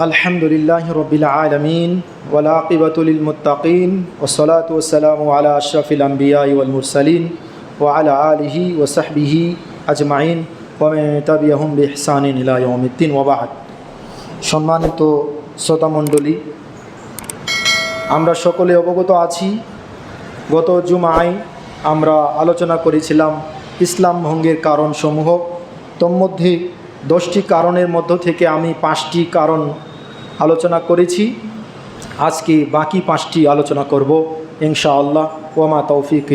الحمد لله رب العالمين والعاقبة للمتقين والصلاة والسلام على أشرف الأنبياء والمرسلين وعلى آله وصحبه أجمعين ومن تبعهم بإحسان إلى يوم الدين وبعد সম্মানিত শ্রোতামণ্ডলী আমরা সকলে অবগত আছি গত জুমায় আমরা আলোচনা করেছিলাম ইসলাম ভঙ্গের কারণসমূহ তন্মধ্যে দশটি কারণের মধ্য থেকে আমি পাঁচটি কারণ আলোচনা করেছি। আজকে বাকি পাঁচটি আলোচনা করব ইনশা আল্লাহ ওমা তৌফিক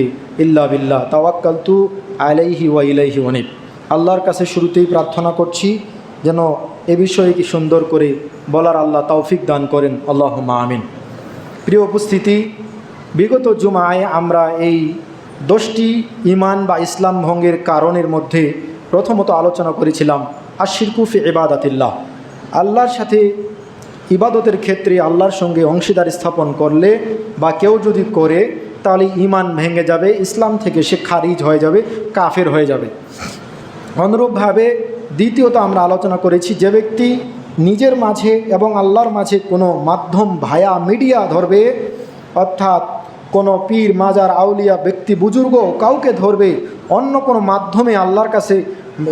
ইল্লা বিল্লাহ। তাওয়াক্কালতু আলাইহি ওয়া ইলাইহি অনিব আল্লাহর কাছে শুরুতেই প্রার্থনা করছি, যেন এ বিষয়ে কি সুন্দর করে বলার আল্লাহ তৌফিক দান করেন। আল্লাহ আমিন। প্রিয় উপস্থিতি, বিগত জুমায় আমরা এই দশটি ইমান বা ইসলাম ভঙ্গের কারণের মধ্যে প্রথমত আলোচনা করেছিলাম আশিরকুফ এবাদাতিল্লাহ আল্লাহর সাথে ইবাদতের ক্ষেত্রে আল্লাহর সঙ্গে অংশীদার স্থাপন করলে বা কেউ যদি করে, তাহলে ইমান ভেঙে যাবে, ইসলাম থেকে সে খারিজ হয়ে যাবে, কাফের হয়ে যাবে। অনুরূপভাবে দ্বিতীয়ত আমরা আলোচনা করেছি যে ব্যক্তি নিজের মাঝে এবং আল্লাহর মাঝে কোনো মাধ্যম ভায়া মিডিয়া ধরবে, অর্থাৎ কোনো পীর, মাজার, আউলিয়া, ব্যক্তি, বুজুর্গ কাউকে ধরবে, অন্য কোনো মাধ্যমে আল্লাহর কাছে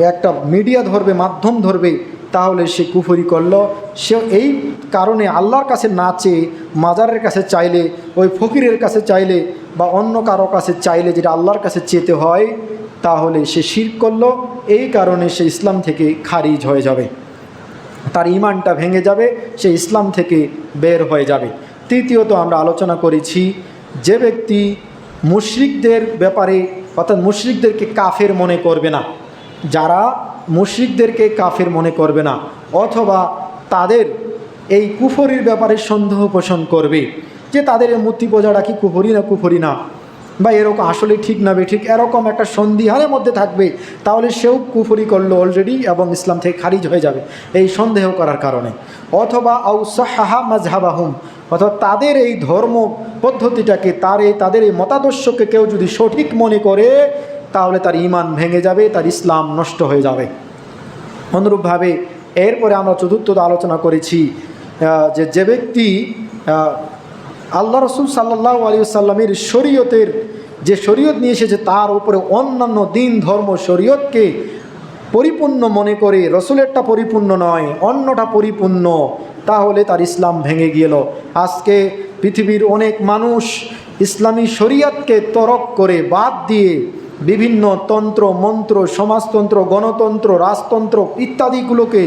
একটা মিডিয়া ধরবে, মাধ্যম ধরবে তাহলে সে কুফরি করল। সে এই কারণে আল্লাহর কাছে না চেয়ে, মাজারের কাছে চাইলে, ওই ফকিরের কাছে চাইলে বা অন্য কারও কাছে চাইলে যেটা আল্লাহর কাছে চেতে হয়, তাহলে সে শির করল। এই কারণে সে ইসলাম থেকে খারিজ হয়ে যাবে। তার ইমানটা ভেঙে যাবে, সে ইসলাম থেকে বের হয়ে যাবে। তৃতীয়ত আমরা আলোচনা করেছি যে ব্যক্তি মুশরিকদের ব্যাপারে, অর্থাৎ মুশরিকদেরকে কাফের মনে করবে না। যারা মুশরিকদেরকে কাফের মনে করবে না, অথবা তাদের এই কুফরির ব্যাপারে সন্দেহ পোষণ করবে যে তাদের মূর্তি পূজাটা কি কুফরি না কুফরি না। বা এরকম আসলে ঠিক না ঠিক, এরকম একটা সন্দিহানের মধ্যে থাকবে, তাহলে সেও কুফরি করল অলরেডি এবং ইসলাম থেকে খারিজ হয়ে যাবে এই সন্দেহ করার কারণে। অথবা আউসাহা মাজহাবাহুম অথবা তাদের এই ধর্ম পদ্ধতিটাকে, তার এই, তাদের এই মতাদর্শকে কেউ যদি সঠিক মনে করে তাহলে তার ইমান ভেঙে যাবে, তার ইসলাম নষ্ট হয়ে যাবে। অনুরূপভাবে এরপরে আমরা চতুর্থ আলোচনা করেছি যে যে ব্যক্তি আল্লাহ রসুল সাল্লাহ আলী সাল্লামের শরীয়তের যে শরীয়ত নিয়ে এসেছে, তার উপরে অন্যান্য দিন ধর্ম শরীয়তকে পরিপূর্ণ মনে করে, রসুলেরটা পরিপূর্ণ নয়, অন্যটা পরিপূর্ণ, তাহলে তার ইসলাম ভেঙে গেল। আজকে পৃথিবীর অনেক মানুষ ইসলামী শরীয়তকে তরক করে বাদ দিয়ে বিভিন্ন তন্ত্র, মন্ত্র, সমাজতন্ত্র, গণতন্ত্র, রাজতন্ত্র ইত্যাদিগুলোকে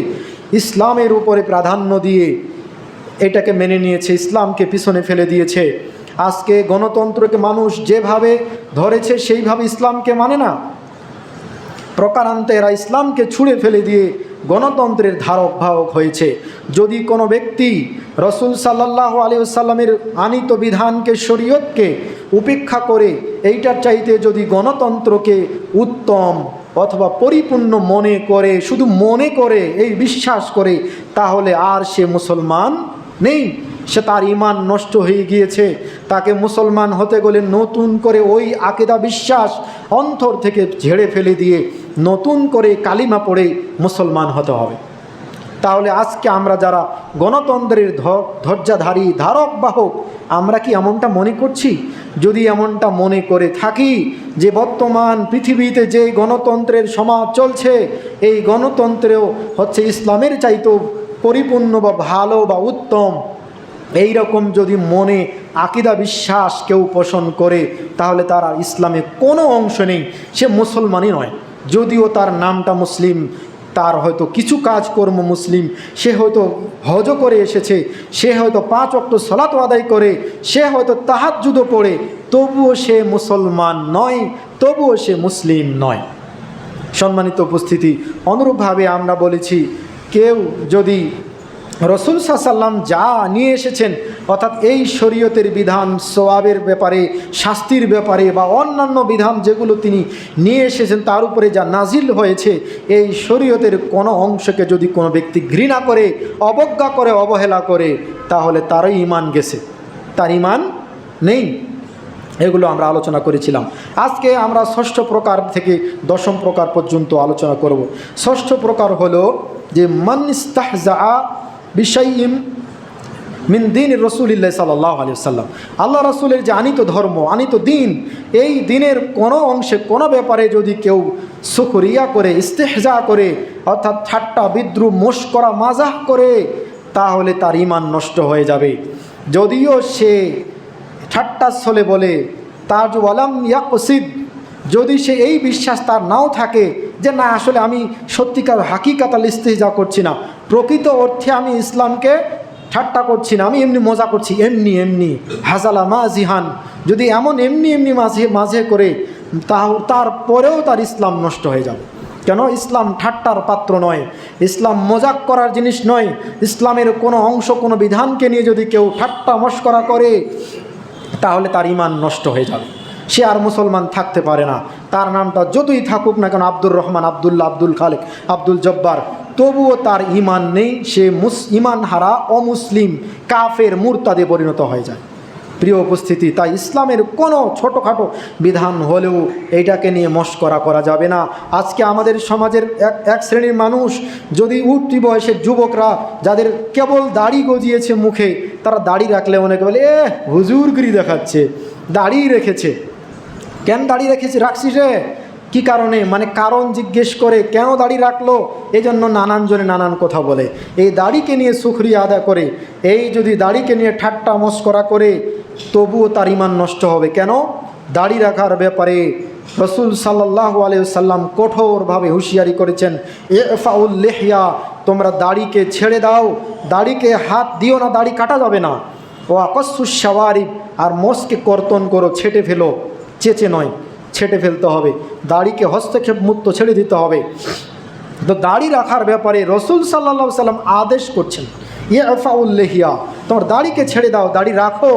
ইসলামের উপরে প্রাধান্য দিয়ে এটাকে মেনে নিয়েছে, ইসলামকে পিছনে ফেলে দিয়েছে। আজকে গণতন্ত্রকে মানুষ যেভাবে ধরেছে, সেইভাবে ইসলামকে মানে না। প্রকারান্তে এরা ইসলামকে ছুঁড়ে ফেলে দিয়ে গণতন্ত্রের ধারক বাহক হয়েছে। যদি কোনো ব্যক্তি রসুল সাল্লাহ আলী সাল্লামের আনিত বিধানকে, শরীয়তকে উপেক্ষা করে, এইটার চাইতে যদি গণতন্ত্রকে উত্তম অথবা পরিপূর্ণ মনে করে, শুধু মনে করে, এই বিশ্বাস করে, তাহলে আর সে মুসলমান নেই। সে তার ইমান নষ্ট হয়ে গিয়েছে। তাকে মুসলমান হতে গেলে নতুন করে ওই আকেদা বিশ্বাস অন্তর থেকে ঝেড়ে ফেলে দিয়ে নতুন করে কালিমা পড়ে মুসলমান হতে হবে। তাহলে আজকে আমরা যারা গণতন্ত্রের ধৈর্যাধারী, ধারক, বাহক, আমরা কি এমনটা মনে করছি? যদি এমনটা মনে করে থাকি যে বর্তমান পৃথিবীতে যে গণতন্ত্রের সমাজ চলছে, এই গণতন্ত্রেও হচ্ছে ইসলামের চাইতেও পরিপূর্ণ বা ভালো বা উত্তম এই রকম যদি মনে আকিদা বিশ্বাস কেউ পোষণ করে, তাহলে তার আর ইসলামে কোনো অংশ নেই। সে মুসলমানই নয়। যদিও তার নামটা মুসলিম, তার হয়তো কিছু কাজকর্ম মুসলিম, সে হয়তো হজ করে এসেছে, সে হয়তো পাঁচ অক্ট সলাত আদায় করে, সে হয়তো তাহাজুদো পড়ে, তবুও সে মুসলমান নয়, তবুও সে মুসলিম নয়। সম্মানিত উপস্থিতি, অনুরূপভাবে আমরা বলেছি, কেউ যদি রসুল সাল্লাম যা নিয়ে এসেছেন, অর্থাৎ এই শরীয়তের বিধান সোয়াবের ব্যাপারে, শাস্তির ব্যাপারে বা অন্যান্য বিধান যেগুলো তিনি নিয়ে এসেছেন, তার উপরে যা নাজিল হয়েছে, এই শরীয়তের কোনো অংশকে যদি কোনো ব্যক্তি ঘৃণা করে, অবজ্ঞা করে, অবহেলা করে, তাহলে তারই ইমান গেছে। তার ইমান নেই। এগুলো আমরা আলোচনা করেছিলাম। আজকে আমরা ষষ্ঠ প্রকার থেকে দশম প্রকার পর্যন্ত আলোচনা করব। ষষ্ঠ প্রকার হলো যে বিষয় ইম মিন দিন রসুলিল্লাহ সাল্লাহ আলি সাল্লাম আল্লাহ রসুলের যে আনিত ধর্ম, আনিত দিন, এই দিনের কোনো অংশে, কোনো ব্যাপারে যদি কেউ সুখরিয়া করে, ইস্তেহজা করে, অর্থাৎ ঠাট্টা, বিদ্রুপ মোশ করা মাজাহ করে, তাহলে তার ইমান নষ্ট হয়ে যাবে। যদিও সে ঠাট্টা ঠাট্টাস্থলে বলে, তার ওয়ালাম ইয়াকসিদ, যদি সে এই বিশ্বাস তার নাও থাকে যে, না, আসলে আমি সত্যিকার হাকিকাতাল ইস্তেহজা করছি না। প্রকৃত অর্থে আমি ইসলামকে ঠাট্টা করছি না, আমি এমনি মজা করছি, এমনি এমনি। হাজালা মা জিহান। যদি এমন এমনি এমনি মাঝে মাঝে করে তাও তারপরেও তার ইসলাম নষ্ট হয়ে যাবে। কেন? ইসলাম ঠাট্টার পাত্র নয়। ইসলাম মজাক করার জিনিস নয়। ইসলামের কোনো অংশ, কোনো বিধানকে নিয়ে যদি কেউ ঠাট্টা মস্করা করে, তাহলে তার ইমান নষ্ট হয়ে যাবে। সে আর মুসলমান থাকতে পারে না। তার নামটা যতই থাকুক না কেন, আব্দুর রহমান আবদুল্লা আব্দুল খালেক, আব্দুল জব্বার তবুও তার ইমান নেই, সে মুস ইমান হারা অমুসলিম, কাফের, মুরতাদে পরিণত হয়ে যায়। প্রিয় উপস্থিতি, তাই ইসলামের কোনো ছোটোখাটো বিধান হলেও এইটাকে নিয়ে মস্করা করা যাবে না। আজকে আমাদের সমাজের এক এক শ্রেণির মানুষ, যদি উঠতি বয়সের যুবকরা, যাদের কেবল দাড়ি গজিয়েছে মুখে, তারা দাড়ি রাখলে অনেকে বলে, এ, হুজুরগিরি দেখাচ্ছে দাড়ি রেখেছে। কেন দাড়ি রেখেছে? রাখছিস রে। কী কারণে? মানে কারণ জিজ্ঞেস করে কেন দাড়ি রাখল? এই জন্য নানান জনে নানান কথা বলে। এই দাড়িকে নিয়ে সুখরিয়া আদা করে, এই যদি দাড়িকে নিয়ে ঠাট্টা মস্করা করে, তবুও তার ইমান নষ্ট হবে। কেন? দাড়ি রাখার ব্যাপারে রসুল সাল্লাহ আলিয়াল্লাম কঠোরভাবে হুঁশিয়ারি করেছেন। এ লেহিয়া, তোমরা দাড়িকে ছেড়ে দাও, দাড়িকে হাত দিও না, দাড়ি কাটা যাবে না। ও আকস্সুসাওয়ারিব আর মোষকে কর্তন করো, ছেটে ফেলো। চেচে নয়। ছেটে ফেলতে হবে, দাড়িকে হস্তক্ষেপ মুক্ত ছেড়ে দিতে হবে। তো দাড়ি রাখার ব্যাপারে রসুল সাল্লা সাল্লাম আদেশ করছেন ইয়ে আফাউল্লেহিয়া তোমার দাড়িকে ছেড়ে দাও, দাড়ি রাখো।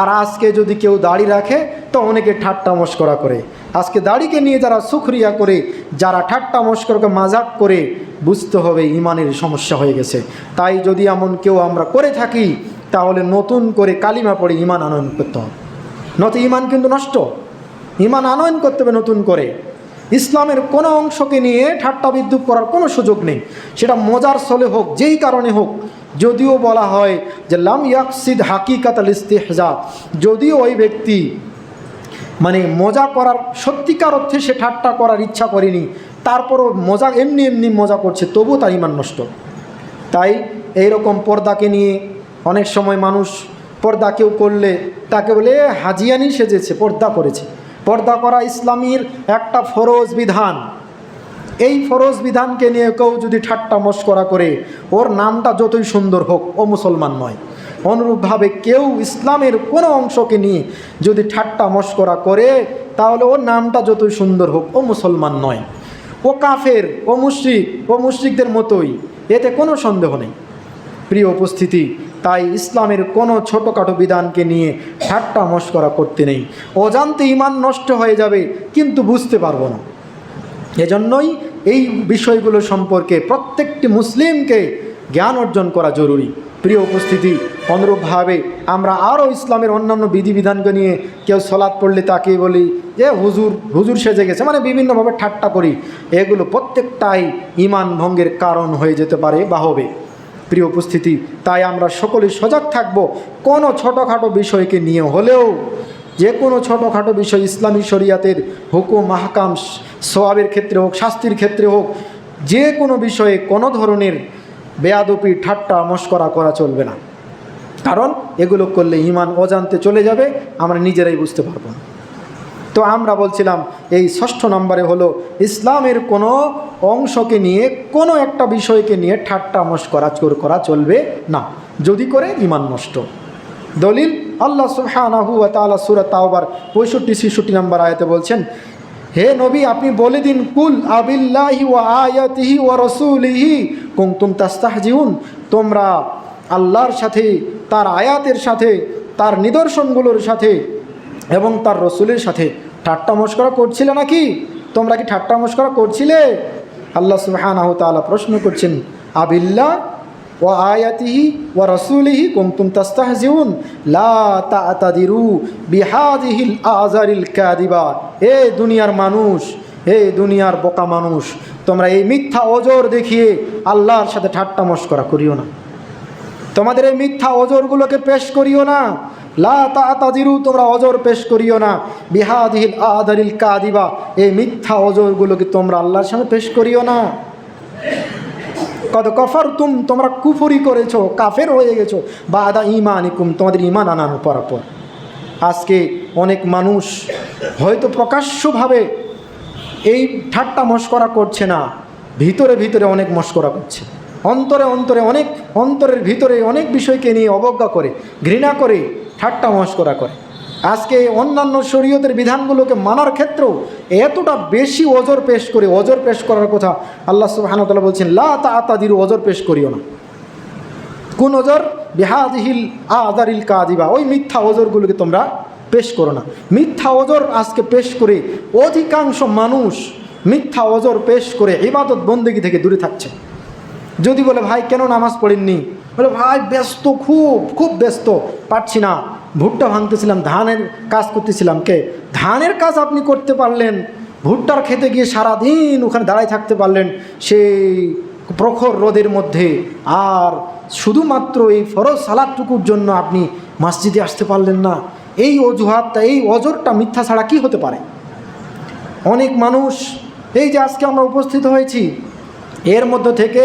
আর আজকে যদি কেউ দাড়ি রাখে, তো অনেকে ঠাট্টা মস্করা করে। আজকে দাড়িকে নিয়ে যারা সুখরিয়া করে, যারা ঠাট্টা মস্করকে মাজাক করে, বুঝতে হবে ইমানের সমস্যা হয়ে গেছে। তাই যদি এমন কেউ আমরা করে থাকি, তাহলে নতুন করে কালিমা পড়ে ইমান আনয়ন করতে হবে। নয়তো ইমান কিন্তু নষ্ট। ইমান আনয়ন করতে হবে নতুন করে। ইসলামের কোনো অংশকে নিয়ে ঠাট্টা বিদ্যুৎ করার কোনো সুযোগ নেই। সেটা মজার ছলে হোক, যেই কারণে হোক। যদিও বলা হয় যে, লাম ইয়াকসিদ হাকিকাত আল ইস্তেহজা। যদিও ওই ব্যক্তি মানে মজা করার সত্যিকার অর্থে সে ঠাট্টা করার ইচ্ছা করেনি, তারপরও মজা এমনি এমনি মজা করছে, তবুও তার ইমান নষ্ট। তাই এইরকম পর্দাকে নিয়ে অনেক সময় মানুষ পর্দা কেউ করলে তাকে বলে হাজিয়ানি সেজেছে, পর্দা করেছে। পর্দা করা ইসলামীর একটা ফরজ বিধান। এই ফরজ বিধানকে নিয়ে কেউ যদি ঠাট্টা মস্করা করে, ওর নামটা যতই সুন্দর হোক, ও মুসলমান নয়। অনুরূপভাবে কেউ ইসলামের কোনো অংশকে নিয়ে যদি ঠাট্টা মস্করা করে, তাহলে ওর নামটা যতই সুন্দর হোক, ও মুসলমান নয়। ও কাফের, ও মুশরিক, ও মুশরিকদের মতোই, এতে কোনো সন্দেহ নেই। প্রিয় উপস্থিতি তাই ইসলামের কোনো ছোটোখাটো বিধানকে নিয়ে ঠাট্টা মস্করা করতে নেই। অজান্তে ইমান নষ্ট হয়ে যাবে, কিন্তু বুঝতে পারব না। এজন্যই এই বিষয়গুলো সম্পর্কে প্রত্যেকটি মুসলিমকে জ্ঞান অর্জন করা জরুরি। প্রিয় উপস্থিতি, অনুরূপভাবে আমরা আরও ইসলামের অন্যান্য বিধিবিধানকে নিয়ে কেউ সলাদ পড়লে তাকে বলি যে, হুজুর হুজুর সেজে গেছে। মানে বিভিন্নভাবে ঠাট্টা করি। এগুলো প্রত্যেকটাই ইমান ভঙ্গের কারণ হয়ে যেতে পারে বা হবে। প্রিয় উপস্থিতি, তাই আমরা সকলে সজাগ থাকব। কোনো ছোটোখাটো বিষয়কে নিয়ে হলেও, যে কোনো ছোটোখাটো বিষয় ইসলামী শরিয়াতের হুকুম, মাহকাম সোয়াবের ক্ষেত্রে হোক, শাস্তির ক্ষেত্রে হোক, যে কোনো বিষয়ে কোনো ধরনের বেয়াদপি, ঠাট্টা, মস্করা করা চলবে না। কারণ এগুলো করলে ইমান অজান্তে চলে যাবে, আমরা নিজেরাই বুঝতে পারব না। তো আমরা বলছিলাম, এই ষষ্ঠ নম্বরে হলো, ইসলামের কোনো অংশকে নিয়ে, কোনো একটা বিষয়কে নিয়ে ঠাট্টা মস্করা চোর করা চলবে না। যদি করে ইমান নষ্ট। দলিল, আল্লাহ ওয়া তাআলা সূরা তাওবার 65 66 নম্বর আয়াতে বলছেন, হে নবী, আপনি বলে দিন, কুল আবিল্লাহি ও আয়াতিহি ওয়া রাসূলিহি কুনতুম তাস্তাহজিউন। তোমরা আল্লাহর সাথে, তার আয়াতের সাথে, তার নিদর্শনগুলোর সাথে এবং তার রসুলের সাথে ঠাট্টা মস্করা করছিলে নাকি? তোমরা কি ঠাট্টা মস্করা করছিলে? আল্লাহ সুবহানাহু তাআলা প্রশ্ন করছেন আবিল্লাহ ও আয়াতিহি ও রসুলিহি কুমতুম তাস্তাহজিউন? লা তাতাদিরু বিহাদিহিল আজারিল কাদিবা এ দুনিয়ার মানুষ হে দুনিয়ার বোকা মানুষ, তোমরা এই মিথ্যা ওজোর দেখিয়ে আল্লাহর সাথে ঠাট্টা মস্করা করিও না। তোমাদের এই মিথ্যা অজরগুলোকে পেশ করিও না। লা তাজিরু তোমরা অজর পেশ করিও না। বিহাদিল আদারিল কাদিবা এই মিথ্যা অজরগুলোকে তোমরা আল্লাহর সামনে পেশ করিও না। কত কফার তুম তোমরা কুফরি করেছ, কাফের হয়ে গেছো। বা আদা ইমানিকুম তোমাদের ইমান আনানো পরাপর আজকে অনেক মানুষ হয়তো প্রকাশ্যভাবে এই ঠাট্টা মস্করা করছে না, ভিতরে ভিতরে অনেক মস্করা করছে। অন্তরে অন্তরে অনেক, অন্তরের ভিতরে অনেক বিষয়কে নিয়ে অবজ্ঞা করে, ঘৃণা করে, ঠাট্টা মস্করা করে। আজকে অন্যান্য শরীয়তের বিধানগুলোকে মানার ক্ষেত্রেও এতটা বেশি ওজর পেশ করে, ওজর পেশ করার কথা আল্লাহ সুবাহানতাল্লাহ বলছেন, লা তা আতাদির ওজর পেশ করিও না। কোন ওজর? বিহাদিহিল আদারিল কাদিবা ওই মিথ্যা ওজরগুলোকে তোমরা পেশ করো না। মিথ্যা ওজর আজকে পেশ করে অধিকাংশ মানুষ মিথ্যা ওজর পেশ করে ইবাদত বন্দেগি থেকে দূরে থাকছে। যদি বলে, ভাই, কেন নামাজ পড়েননি? বলে, ভাই, ব্যস্ত খুব খুব ব্যস্ত, পারছি না। ভুট্টা ভাঙতেছিলাম, ধানের কাজ করতেছিলাম, কে? ধানের কাজ আপনি করতে পারলেন, ভুট্টার খেতে গিয়ে সারাদিন ওখানে দাঁড়ায় থাকতে পারলেন, সেই প্রখর রোদের মধ্যে। আর শুধুমাত্র এই ফরজ সালাদটুকুর জন্য আপনি মসজিদে আসতে পারলেন না। এই অজুহাতটা, এই অজরটা মিথ্যা ছাড়া কি হতে পারে? অনেক মানুষ, এই যে আজকে আমরা উপস্থিত হয়েছি, এর মধ্যে থেকে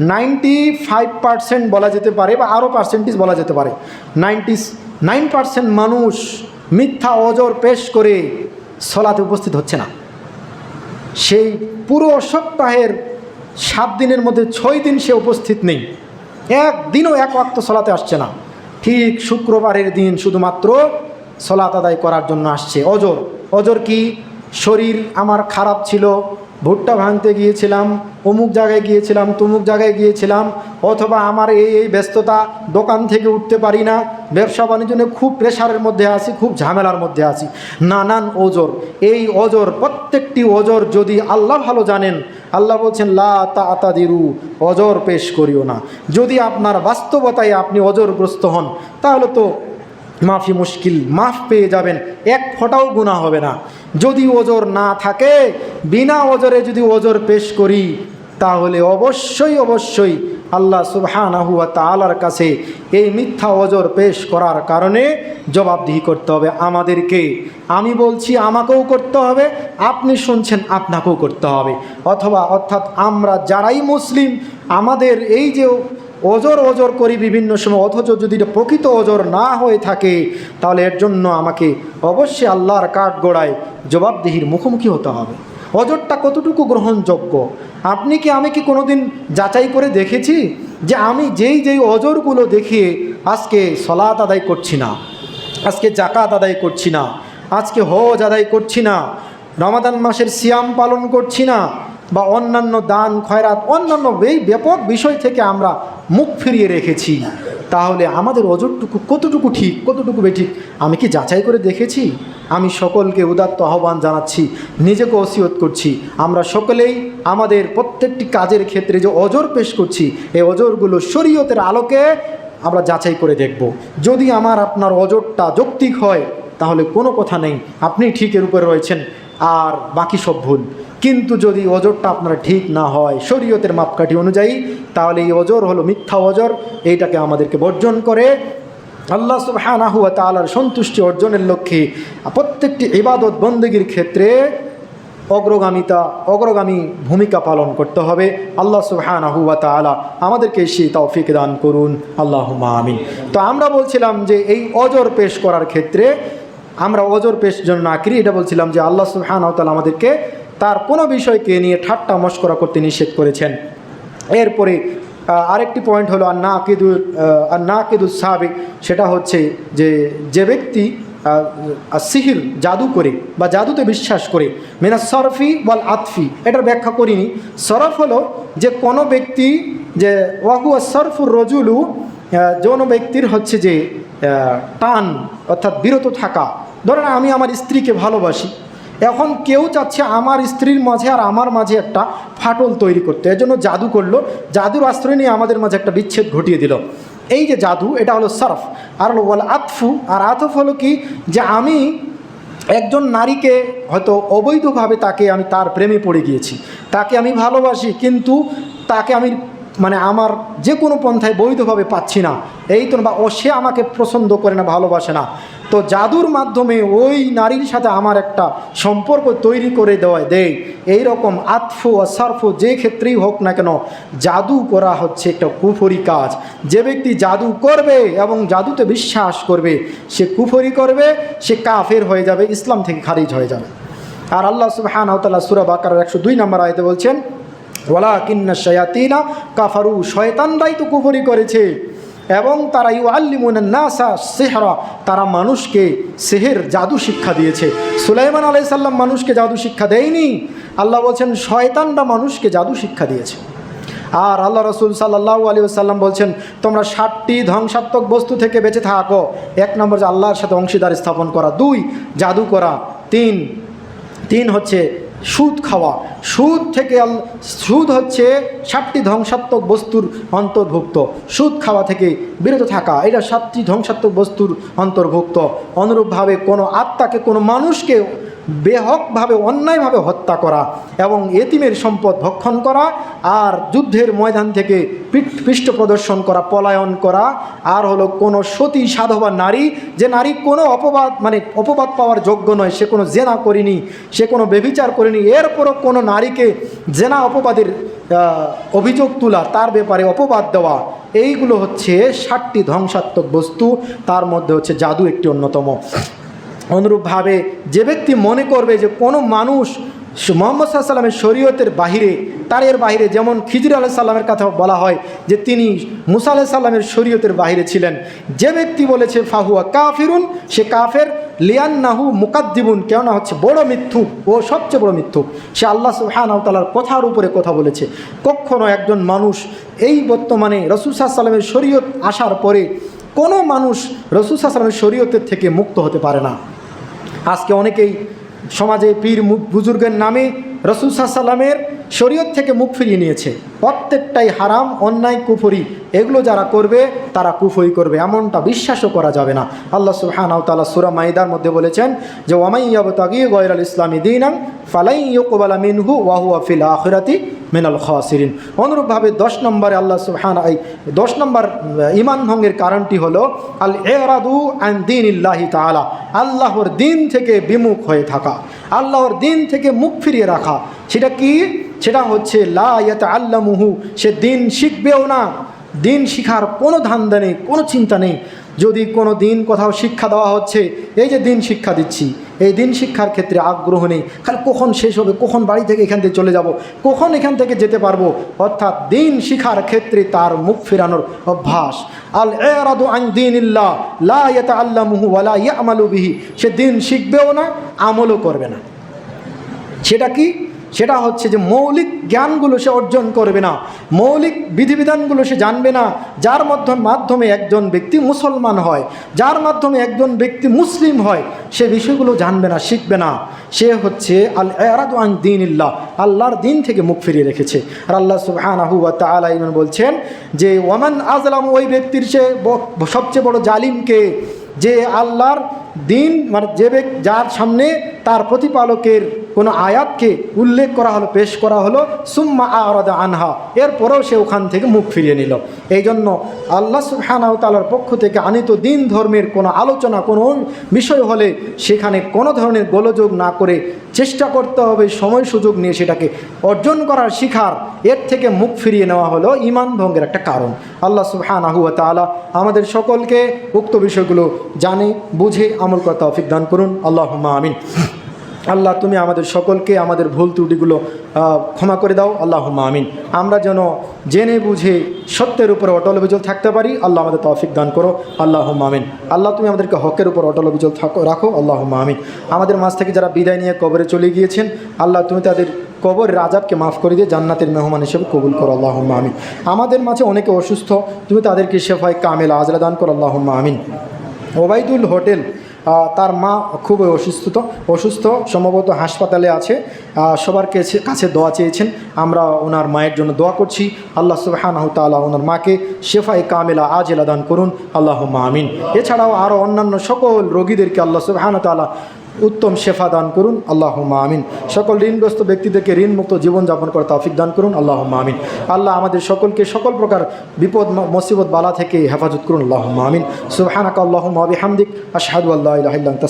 নাইনটি ফাইভ পার্সেন্ট বলা যেতে পারে বা আরও পার্সেন্টেজ বলা যেতে পারে। নাইনটি নাইন পার্সেন্ট মানুষ মিথ্যা অজর পেশ করে সলাতে উপস্থিত হচ্ছে না। সেই পুরো সপ্তাহের সাত দিনের মধ্যে ছয় দিন সে উপস্থিত নেই। একদিনও এক অক্ত সলাতে আসছে না। ঠিক শুক্রবারের দিন শুধুমাত্র সলাত আদায় করার জন্য আসছে। অজর অজর কি? শরীর আমার খারাপ ছিল ভুট্টা ভাঙতে গিয়েছিলাম, অমুক জায়গায় গিয়েছিলাম, তমুক জায়গায় গিয়েছিলাম, অথবা আমার এই এই ব্যস্ততা দোকান থেকে উঠতে পারি না, ব্যবসা বাণিজ্য খুব প্রেশারের মধ্যে আছি, খুব ঝামেলার মধ্যে আছি। নানান ওজর, এই অজর প্রত্যেকটি অজর যদি আল্লাহ ভালো জানেন, আল্লাহ বলছেন, লা তা আতাদিরু অজর পেশ করিও না। যদি আপনার বাস্তবতায় আপনি অজরগ্রস্ত হন, তাহলে তো মাফি মুশকিল, মাফ পেয়ে যাবেন, এক ফোঁটাও গুণা হবে না। যদি ওজর না থাকে, বিনা ওজরে যদি ওজর পেশ করি, তাহলে অবশ্যই অবশ্যই আল্লাহ সুবহানাহু ওয়া তাআলার কাছে এই মিথ্যা ওজর পেশ করার কারণে জবাবদিহি করতে হবে আমাদেরকে। আমি বলছি, আমাকেও করতে হবে, আপনি শুনছেন, আপনাকেও করতে হবে। অথবা, অর্থাৎ আমরা যারাই মুসলিম, আমাদের এই যে ওজর ওজর করি বিভিন্ন সময়, অথচ যদি এটা প্রকৃত ওজর না হয়ে থাকে, তাহলে এর জন্য আমাকে অবশ্যই আল্লাহর কাঠ গোড়ায় জবাবদিহির মুখোমুখি হতে হবে। অজরটা কতটুকু গ্রহণযোগ্য? আপনি কি আমি কি কোনোদিন যাচাই করে দেখেছি যে আমি যেই যেই অজরগুলো দেখিয়ে আজকে সলাত আদায় করছি না, আজকে জাকাত আদায় করছি না, আজকে হজ আদায় করছি না, রমাদান মাসের সিয়াম পালন করছি না বা অন্যান্য দান, খয়রাত, অন্যান্য এই ব্যাপক বিষয় থেকে আমরা মুখ ফিরিয়ে রেখেছি। তাহলে আমাদের অজরটুকু কতটুকু ঠিক, কতটুকু বেঠিক, আমি কি যাচাই করে দেখেছি? আমি সকলকে উদাত্ত আহ্বান জানাচ্ছি, নিজেকে ওসিয়ত করছি। আমরা সকলেই আমাদের প্রত্যেকটি কাজের ক্ষেত্রে যে অজর পেশ করছি, এই অজরগুলো শরীয়তের আলোকে আমরা যাচাই করে দেখব। যদি আমার আপনার অজরটা যৌক্তিক হয়, তাহলে কোনো কথা নেই। আপনি ঠিক এর উপরে রয়েছেন, আর বাকি সব ভুল। কিন্তু যদি অজরটা আপনার ঠিক না হয়, শরীয়তের মাপকাঠি অনুযায়ী, তাহলে এই অজর হলো মিথ্যা অজর এইটাকে আমাদেরকে বর্জন করে আল্লাহ সুবহানাহু ওয়া তাআলার সন্তুষ্টি অর্জনের লক্ষ্যে প্রত্যেকটি ইবাদত বন্দীগীর ক্ষেত্রে অগ্রগামিতা, অগ্রগামী ভূমিকা পালন করতে হবে। আল্লাহ সুবহানাহু ওয়া তাআলা আমাদেরকে সেই তৌফিক দান করুন। আল্লাহ আমিন। তো আমরা বলছিলাম যে এই অজর পেশ করার ক্ষেত্রে আমরা অজর পেশ যেন না করি, এটা বলছিলাম যে আল্লাহ সুবহানাহু তাআলা আমাদেরকে তার কোনো বিষয়কে নিয়ে ঠাট্টা মস্করা করতে নিষেধ করেছেন। এরপরে আরেকটি পয়েন্ট হলো আর না কেদু আর না কেদু সাবেক সেটা হচ্ছে যে যে ব্যক্তি সিহির জাদু করে বা জাদুতে বিশ্বাস করে মেনা সরফি বল আতফি, এটার ব্যাখ্যা করিনি। সরফ হলো যে কোনো ব্যক্তি যে ওয়াহু সরফুর রজুলু যৌন ব্যক্তির হচ্ছে যে টান অর্থাৎ বিরত থাকা। ধরেন আমি আমার স্ত্রীকে ভালোবাসি এখন কেউ চাচ্ছে আমার স্ত্রীর মাঝে আর আমার মাঝে একটা ফাটল তৈরি করতে। এর জন্য জাদু করল। জাদুর আশ্রয় নিয়ে আমাদের মাঝে একটা বিচ্ছেদ ঘটিয়ে দিল। এই যে জাদু, এটা হলো সরফ। আর হলো বল আতফু। আর আতফ হলো কি? যে আমি একজন নারীকে হয়তো অবৈধভাবে তাকে আমি তার প্রেমে পড়ে গিয়েছি। তাকে আমি ভালোবাসি, কিন্তু তাকে আমি মানে আমার যে কোনো পন্থায় বৈধভাবে পাচ্ছি না। এই তো বা ও সে আমাকে পছন্দ করে না, ভালোবাসে না। তো জাদুর মাধ্যমে ওই নারীর সাথে আমার একটা সম্পর্ক তৈরি করে দেওয়া দেয় এই রকম আতফু অসারফু যে ক্ষেত্রেই হোক না কেন, জাদু করা হচ্ছে একটা কুফরি কাজ। যে ব্যক্তি জাদু করবে এবং জাদুতে বিশ্বাস করবে, সে কুফরি করবে, সে কাফের হয়ে যাবে, ইসলাম থেকে খারিজ হয়ে যাবে। আর আল্লাহ সুবহান তাল্লাহ সুরা বাকার একশো দুই নম্বর আয়তে বলছেন ওয়ালা কিন্না শয়াতিনা কাফারু, শয়তানরাই তো কুফরি করেছে। এবং তারা ইউ আল্লিমুনাসা সেহরা, তারা মানুষকে সেহের জাদু শিক্ষা দিয়েছে। সুলাইমান আলাইসাল্লাম মানুষকে জাদু শিক্ষা দেয়নি। আল্লাহ বলছেন, শয়তানরা মানুষকে জাদু শিক্ষা দিয়েছে। আর আল্লাহ রসুল সাল্লাহ আলী সাল্লাম বলছেন, তোমরা ষাটটি ধ্বংসাত্মক বস্তু থেকে বেঁচে থাকো। এক নম্বর যে আল্লাহর সাথে অংশীদার স্থাপন করা। দুই, জাদু করা। তিন তিন হচ্ছে সুদ খাওয়া। সুদ থেকে সুদ হচ্ছে সাতটি ধ্বংসাত্মক বস্তুর অন্তর্ভুক্ত। সুদ খাওয়া থেকে বিরত থাকা, এটা সাতটি ধ্বংসাত্মক বস্তুর অন্তর্ভুক্ত। অনুরূপভাবে কোনো আত্মাকে, কোনো মানুষকে বেহকভাবে, অন্যায়ভাবে হত্যা করা এবং এতিমের সম্পদ ভক্ষণ করা আর যুদ্ধের ময়দান থেকে পৃষ্ঠ প্রদর্শন করা, পলায়ন করা। আর হলো কোনো সতী, সাধবা নারী, যে নারী কোনো অপবাদ মানে অপবাদ পাওয়ার যোগ্য নয়, সে কোনো জেনা করেনি, সে কোনো বেবিচার করেনি, এরপরও কোনো নারীকে জেনা অপবাদের অভিযোগ তোলা, তার ব্যাপারে অপবাদ দেওয়া, এইগুলো হচ্ছে ষাটটি ধ্বংসাত্মক বস্তু। তার মধ্যে হচ্ছে জাদু একটি অন্যতম। অনুরূপভাবে যে ব্যক্তি মনে করবে যে কোনো মানুষ মোহাম্মদ সাল্লামের শরীয়তের বাহিরে তার এর বাহিরে, যেমন খিজির আলাহ সাল্লামের কথা বলা হয় যে তিনি মুসা আলাহ সাল্লামের শরীয়তের বাহিরে ছিলেন। যে ব্যক্তি বলেছে, ফাহুয়া কাফিরুন সে কাফের। লিয়ান নাহু মুকাদ্দিবুন, কেননা হচ্ছে বড় মিথ্যু ও সবচেয়ে বড় মিথ্যু। সে আল্লাহ সুহান তালার কথার উপরে কথা বলেছে। কখনো একজন মানুষ এই বর্তমানে রসুল সাল্লামের শরীয়ত আসার পরে কোনো মানুষ রসুল সাল্লামের শরীয়তের থেকে মুক্ত হতে পারে না। আজকে অনেকেই সমাজে পীর বুজুর্গের নামে রসুল সাল্লামের শরীয়ত থেকে মুখ ফিরিয়ে নিয়েছে। প্রত্যেকটাই হারাম, অন্যায়, কুফরি, এগুলো যারা করবে, তারা কুফরি করবে। এমনটা বিশ্বাসও করা যাবে না। আল্লাহ সুবহানাহু তাআলা সূরা মাইদার মধ্যে বলেছেন যে ওয়ামাইয়াবতাগি গয়রাল ইসলামী দিনাং ফালাই ইউকবালা মিনহু ওয়া হুয়া ফিল আখিরাতি মিনাল খাসিরিন। অনুরূপভাবে দশ নম্বরে আল্লাহ সুবহান, এই দশ নম্বর ইমান ভঙ্গের কারণটি হলো, আল এরাদু আন দিন ইল্লাহি তালা আল্লাহর দিন থেকে বিমুখ হয়ে থাকা। আল্লাহর দিন থেকে মুখ ফিরিয়ে রাখা। সেটা কি? সেটা হচ্ছে, লা ইয়াতা আল্লামুহু সে দিন শিখবেও না। দিন শিখার কোনো ধান্দা নেই, কোনো চিন্তা নেই। যদি কোনো দিন কোথাও শিক্ষা দেওয়া হচ্ছে, এই যে দিন শিক্ষা দিচ্ছি, এই দিন শিক্ষার ক্ষেত্রে আগ্রহ নেই। খালি কখন শেষ হবে, কখন বাড়ি থেকে এখান থেকে চলে যাব, কখন এখান থেকে যেতে পারব? অর্থাৎ দিন শিখার ক্ষেত্রে তার মুখ ফেরানোর অভ্যাস। আল এরাদু আন দিন ইল্লাহ লা ইয়াতা আল্লামুহু ওয়ালা ইয়ামালু বিহি। সে দিন শিখবেও না, আমলও করবে না। সেটা কি? সেটা হচ্ছে যে মৌলিক জ্ঞানগুলো সে অর্জন করবে না। মৌলিক বিধিবিধানগুলো সে জানবে না। যার মাধ্যমে মাধ্যমে একজন ব্যক্তি মুসলমান হয়, যার মাধ্যমে একজন ব্যক্তি মুসলিম হয়, সে বিষয়গুলো জানবে না, শিখবে না। সে হচ্ছে আল এরাদ দিন ইল্লাহ আল্লাহর দিন থেকে মুখ ফিরিয়ে রেখেছে। আর আল্লাহ সুবহানাহু ওয়া তাআলা ইমান বলছেন যে, ওয়ামান আজলাম ওই ব্যক্তির সে সবচেয়ে বড় জালিমকে যে আল্লাহর দিন মানে যে যার সামনে তার প্রতিপালকের কোনো আয়াতকে উল্লেখ করা হলো, পেশ করা হলো, সুম্মা আরাদা আনহা। এরপরেও সে ওখান থেকে মুখ ফিরিয়ে নিল। এই জন্য আল্লাহ সুবহানাহু তাআলার পক্ষ থেকে আনিত দিন ধর্মের কোনো আলোচনা, কোনো বিষয় হলে সেখানে কোনো ধরনের গোলযোগ না করে চেষ্টা করতে হবে, সময় সুযোগ নিয়ে সেটাকে অর্জন করার শিখার। এর থেকে মুখ ফিরিয়ে নেওয়া হলো ইমান ভঙ্গের একটা কারণ। আল্লাহ সুবহানাহু তাআলা আমাদের সকলকে উক্ত বিষয়গুলো জানে, বুঝে, আমল করতে তৌফিক দান করুন। আল্লাহ আমিন। আল্লাহ, তুমি আমাদের সকলকে আমাদের ভুল ত্রুটিগুলো ক্ষমা করে দাও। আল্লাহ আমিন। আমরা যেন জেনে বুঝে সত্যের উপর অটল অবিচল থাকতে পারি, আল্লাহ আমাদের তৌফিক দান করো। আল্লাহ আমিন। আল্লাহ, তুমি আমাদেরকে হকের উপর অটল অবিচল থাকো, রাখো। আল্লাহ আমিন। আমাদের মাঝ থেকে যারা বিদায় নিয়ে কবরে চলে গিয়েছেন, আল্লাহ, তুমি তাদের কবর রাজাবকে মাফ করে দিয়ে জান্নাতের মেহমান হিসেবে কবুল করো। আল্লাহ আমিন। আমাদের মাঝে অনেকে অসুস্থ, তুমি তাদেরকে শেফায় কামেল আজরা দান করো। আল্লাহ আমিন। ওবায়দুল হোটেল তার মা খুবই অসুস্থ অসুস্থ, সম্ভবত হাসপাতালে আছে। সবার কাছে কাছে দোয়া চেয়েছেন। আমরা ওনার মায়ের জন্য দোয়া করছি। আল্লাহ সুবাহানাহ তালা ওনার মাকে শেফাই কামেলা আজেলা দান করুন। আল্লাহ মামিন এছাড়াও আরও অন্যান্য সকল রোগীদেরকে আল্লাহ সুবাহান তালা উত্তম শেফা দান করুন আল্লাহ আমিন। সকল ঋণগ্রস্ত ব্যক্তিদেরকে ঋণমুক্ত জীবনযাপন করার তৌফিক দান করুন আল্লাহ আমিন। আল্লাহ আমাদের সকলকে সকল প্রকার বিপদ, মসিবত, বালা থেকে হেফাজত করুন আল্লাহ আমিন। সুবহানাক আল্লাহ ওয়া বিহামদিক, আশহাদু আল্লাহ ইল্লা আনতা